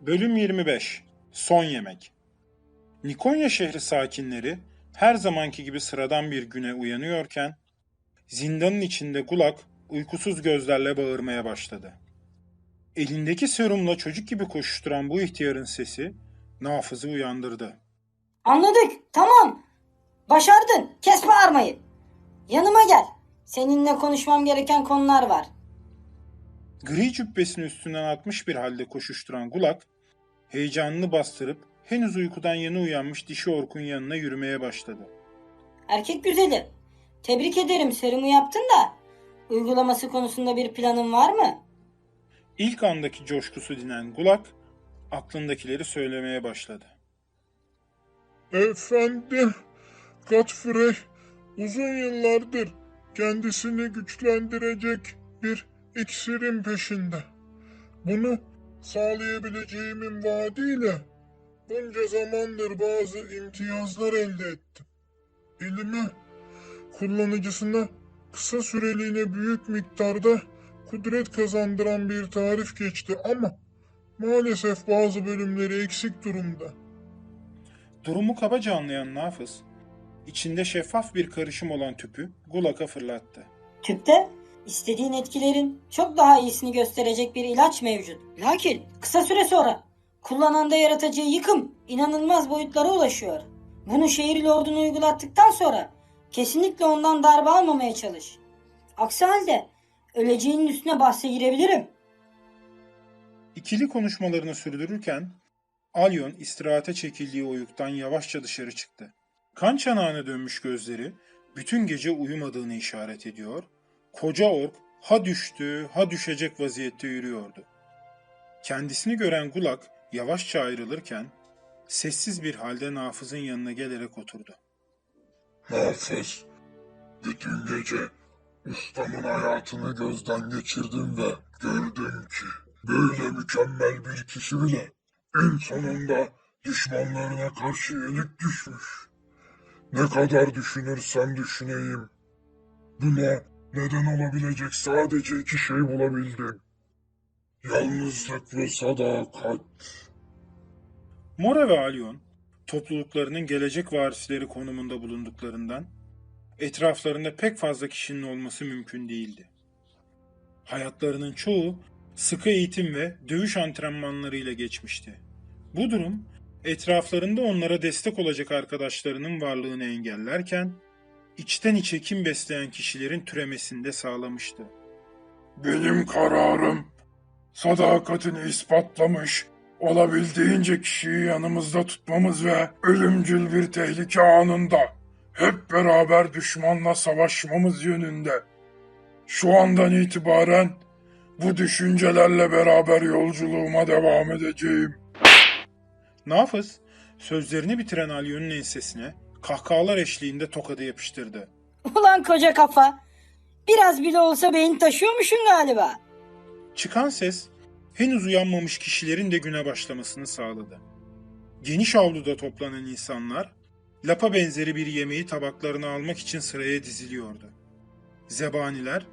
Bölüm 25 Son Yemek Nikonya şehri sakinleri her zamanki gibi sıradan bir güne uyanıyorken zindanın içinde Gulak uykusuz gözlerle bağırmaya başladı. Elindeki serumla çocuk gibi koşuşturan bu ihtiyarın sesi Nafız'ı uyandırdı. Anladık. Tamam. Başardın. Kes bağırmayı. Yanıma gel. Seninle konuşmam gereken konular var. Gri cübbesini üstünden atmış bir halde koşuşturan Gulak, heyecanını bastırıp henüz uykudan yeni uyanmış dişi orkun yanına yürümeye başladı. Erkek güzeli. Tebrik ederim serumu yaptın da. Uygulaması konusunda bir planın var mı? İlk andaki coşkusu dinen Gulak, aklındakileri söylemeye başladı. Efendim, Godfrey uzun yıllardır kendisini güçlendirecek bir iksirin peşinde. Bunu sağlayabileceğimin vaadiyle bunca zamandır bazı imtiyazlar elde ettim. Elime kullanıcısına kısa süreliğine büyük miktarda kudret kazandıran bir tarif geçti ama maalesef bazı bölümleri eksik durumda. Durumu kabaca anlayan Nafız, içinde şeffaf bir karışım olan tüpü Gulak'a fırlattı. Tüpte istediğin etkilerin çok daha iyisini gösterecek bir ilaç mevcut. Lakin kısa süre sonra kullananda yaratacağı yıkım inanılmaz boyutlara ulaşıyor. Bunu şehir lorduna uygulattıktan sonra kesinlikle ondan darbe almamaya çalış. Aksi halde öleceğinin üstüne bahse girebilirim. İkili konuşmalarını sürdürürken Alyon istirahate çekildiği oyuktan yavaşça dışarı çıktı. Kan çanağına dönmüş gözleri bütün gece uyumadığını işaret ediyor. Koca ork ha düştü ha düşecek vaziyette yürüyordu. Kendisini gören Gulak yavaşça ayrılırken sessiz bir halde Nafız'ın yanına gelerek oturdu. Hafız, bütün gece ustamın hayatını gözden geçirdim ve gördüm ki böyle mükemmel bir kişi bile en sonunda düşmanlarına karşı yenik düşmüş. Ne kadar düşünürsem düşüneyim. Buna neden olabilecek sadece iki şey bulabildim. Yalnızlık ve sadakat. Mora ve Alyon topluluklarının gelecek varisleri konumunda bulunduklarından etraflarında pek fazla kişinin olması mümkün değildi. Hayatlarının çoğu sıkı eğitim ve dövüş antrenmanlarıyla geçmişti. Bu durum etraflarında onlara destek olacak arkadaşlarının varlığını engellerken içten içe kin besleyen kişilerin türemesini de sağlamıştı. Benim kararım sadakatini ispatlamış, olabildiğince kişiyi yanımızda tutmamız ve ölümcül bir tehlike anında hep beraber düşmanla savaşmamız yönünde. Şu andan itibaren bu düşüncelerle beraber yolculuğuma devam edeceğim. Nafız sözlerini bitiren Alyon'un ensesine kahkahalar eşliğinde tokadı yapıştırdı. Ulan koca kafa. Biraz bile olsa beyin taşıyormuşsun galiba. Çıkan ses henüz uyanmamış kişilerin de güne başlamasını sağladı. Geniş avluda toplanan insanlar lapa benzeri bir yemeği tabaklarına almak için sıraya diziliyordu. Zebaniler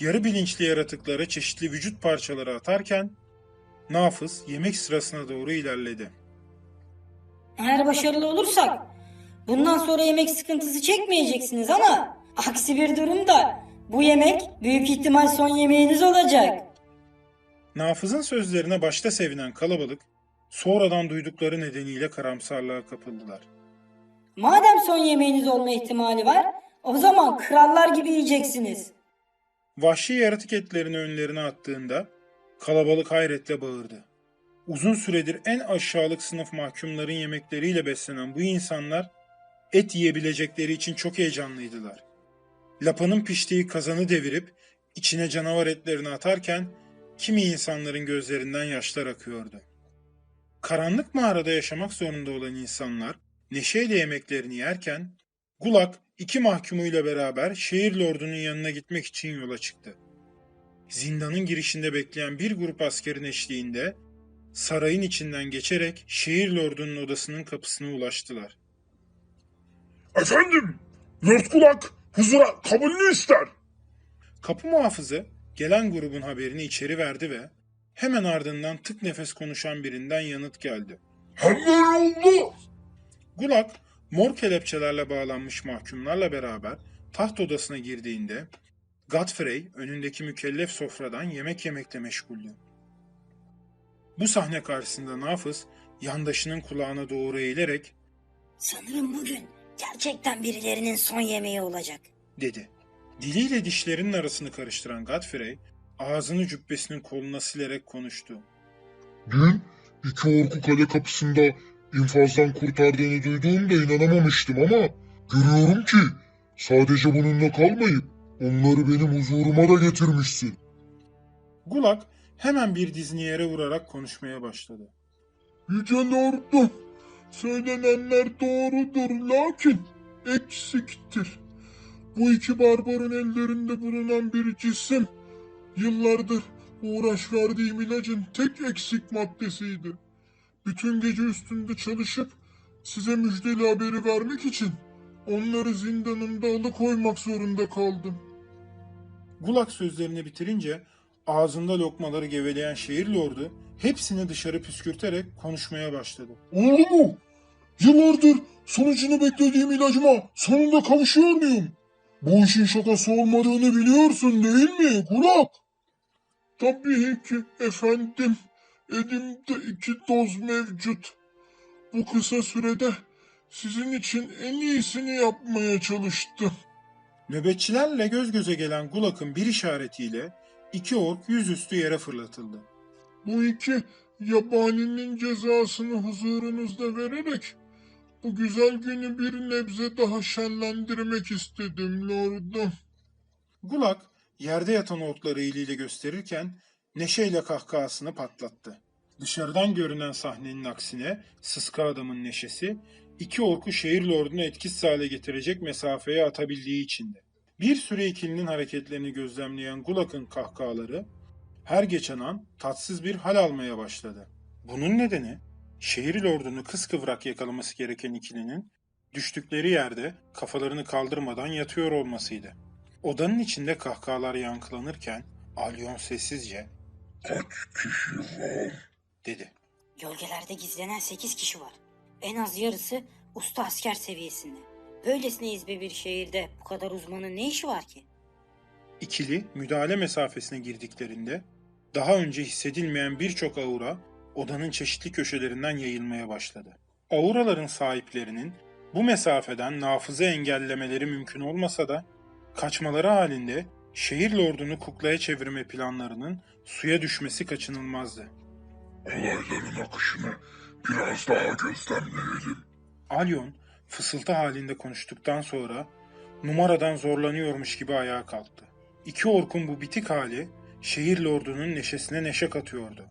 yarı bilinçli yaratıklara çeşitli vücut parçaları atarken Nafız yemek sırasına doğru ilerledi. Eğer başarılı olursak bundan sonra yemek sıkıntısı çekmeyeceksiniz ama aksi bir durumda bu yemek büyük ihtimal son yemeğiniz olacak. Nafız'ın sözlerine başta sevinen kalabalık sonradan duydukları nedeniyle karamsarlığa kapıldılar. Madem son yemeğiniz olma ihtimali var o zaman krallar gibi yiyeceksiniz. Vahşi yaratık etlerini önlerine attığında kalabalık hayretle bağırdı. Uzun süredir en aşağılık sınıf mahkumların yemekleriyle beslenen bu insanlar et yiyebilecekleri için çok heyecanlıydılar. Lapanın piştiği kazanı devirip içine canavar etlerini atarken kimi insanların gözlerinden yaşlar akıyordu. Karanlık mağarada yaşamak zorunda olan insanlar neşeyle yemeklerini yerken Gulak iki mahkumuyla beraber şehir lordunun yanına gitmek için yola çıktı. Zindanın girişinde bekleyen bir grup askerin eşliğinde sarayın içinden geçerek şehir lordunun odasının kapısına ulaştılar. Efendim, Lord Kulak huzura kabulünü ister. Kapı muhafızı gelen grubun haberini içeri verdi ve Hemen ardından tık nefes konuşan birinden yanıt geldi. Hemen oldu. Gulak, mor kelepçelerle bağlanmış mahkumlarla beraber taht odasına girdiğinde Godfrey önündeki mükellef sofradan yemek yemekle meşguldü. Bu sahne karşısında Nafız yandaşının kulağına doğru eğilerek Sanırım bugün gerçekten birilerinin son yemeği olacak. dedi. Diliyle dişlerinin arasını karıştıran Godfrey ağzını cübbesinin koluna silerek konuştu. Dün iki orku kale kapısında infazdan kurtardığını duyduğumda inanamamıştım ama görüyorum ki sadece bununla kalmayıp onları benim huzuruma da getirmişsin. Gulak hemen bir dizini yere vurarak konuşmaya başladı. Yüce Lordum, söylenenler doğrudur lakin eksiktir. Bu iki barbarın ellerinde bulunan bir cisim yıllardır uğraş verdiğim ilacın tek eksik maddesiydi. Bütün gece üstünde çalışıp size müjdeli haberi vermek için onları zindanımda alıkoymak zorunda kaldım. Gulak sözlerini bitirince ağzında lokmaları geveleyen şehir lordu hepsini dışarı püskürterek konuşmaya başladı. Oğlum, yıllardır sonucunu beklediğim ilacıma sonunda kavuşuyor muyum? Bu işin şakası olmadığını biliyorsun değil mi Kulak? Tabii ki efendim. Elimde iki doz mevcut. Bu kısa sürede sizin için en iyisini yapmaya çalıştım. Nöbetçilerle göz göze gelen Gulak'ın bir işaretiyle iki ork yüzüstü yere fırlatıldı. Bu iki yabaninin cezasını huzurunuzda vererek bu güzel günü bir nebze daha şenlendirmek istedim lordum. Gulak yerde yatan orkları eliyle gösterirken neşeyle kahkahasını patlattı. Dışarıdan görünen sahnenin aksine sıska adamın neşesi iki orku şehir lordunu etkisiz hale getirecek mesafeye atabildiği içindi. Bir süre ikilinin hareketlerini gözlemleyen Gulak'ın kahkahaları her geçen an tatsız bir hal almaya başladı. Bunun nedeni şehir lordunu kıskıvrak yakalaması gereken ikilinin düştükleri yerde kafalarını kaldırmadan yatıyor olmasıydı. Odanın içinde kahkahalar yankılanırken Alyon sessizce Kaç kişi var? dedi. Gölgelerde gizlenen 8 kişi var. En az yarısı usta asker seviyesinde. Böylesine izbe bir şehirde bu kadar uzmanın ne işi var ki? İkili müdahale mesafesine girdiklerinde daha önce hissedilmeyen birçok aura odanın çeşitli köşelerinden yayılmaya başladı. Auraların sahiplerinin bu mesafeden nafıza engellemeleri mümkün olmasa da kaçmaları halinde şehir lordunu kuklaya çevirme planlarının suya düşmesi kaçınılmazdı. Olayların akışını biraz daha gözlemleyelim. Alyon fısıltı halinde konuştuktan sonra numaradan zorlanıyormuş gibi ayağa kalktı. İki orkun bu bitik hali şehir lordunun neşesine neşe katıyordu.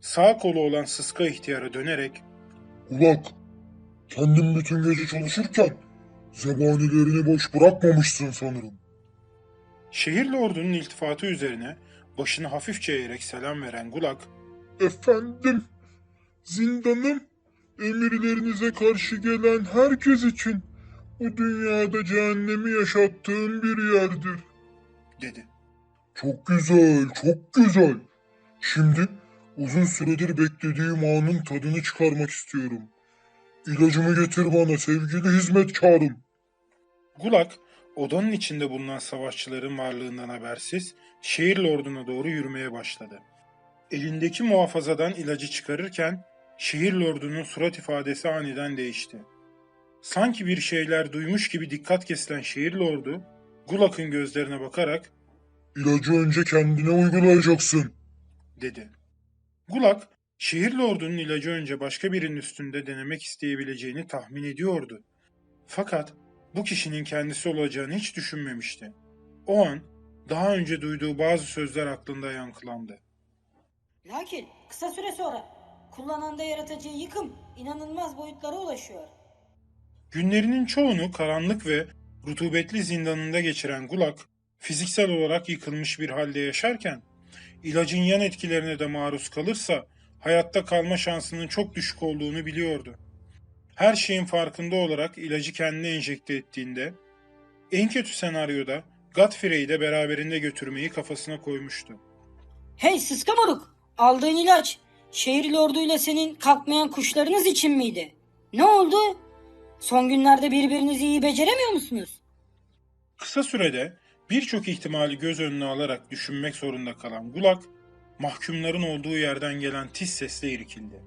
Sağ kolu olan sıska ihtiyara dönerek Kulak, kendin bütün gece çalışırken zebanilerini boş bırakmamışsın sanırım. şehir lordunun iltifatı üzerine başını hafifçe eğerek selam veren Gulak Efendim, zindanım emirlerinize karşı gelen herkes için bu dünyada cehennemi yaşattığım bir yerdir. dedi. Çok güzel, çok güzel. Şimdi uzun süredir beklediğim anın tadını çıkarmak istiyorum. İlacımı getir bana sevgili hizmetkarım. Gulak odanın içinde bulunan savaşçıların varlığından habersiz şehir lorduna doğru yürümeye başladı. Elindeki muhafazadan ilacı çıkarırken şehir lordunun surat ifadesi aniden değişti. Sanki bir şeyler duymuş gibi dikkat kesilen şehir lordu Gulak'ın gözlerine bakarak İlacı önce kendine uygulayacaksın. dedi. Gulak, şehir lordunun ilacı önce başka birinin üstünde denemek isteyebileceğini tahmin ediyordu. Fakat bu kişinin kendisi olacağını hiç düşünmemişti. O an daha önce duyduğu bazı sözler aklında yankılandı. Lakin kısa süre sonra kullananda yaratacağı yıkım inanılmaz boyutlara ulaşıyor. Günlerinin çoğunu karanlık ve rutubetli zindanında geçiren Gulak, fiziksel olarak yıkılmış bir halde yaşarken, ilacın yan etkilerine de maruz kalırsa hayatta kalma şansının çok düşük olduğunu biliyordu. Her şeyin farkında olarak ilacı kendine enjekte ettiğinde, en kötü senaryoda Godfrey'i de beraberinde götürmeyi kafasına koymuştu. Hey sıska moruk! Aldığın ilaç şehir lorduyla senin kalkmayan kuşlarınız için miydi? Ne oldu? Son günlerde birbirinizi iyi beceremiyor musunuz? Kısa sürede birçok ihtimali göz önüne alarak düşünmek zorunda kalan Gulak, mahkumların olduğu yerden gelen tiz sesle irkildi.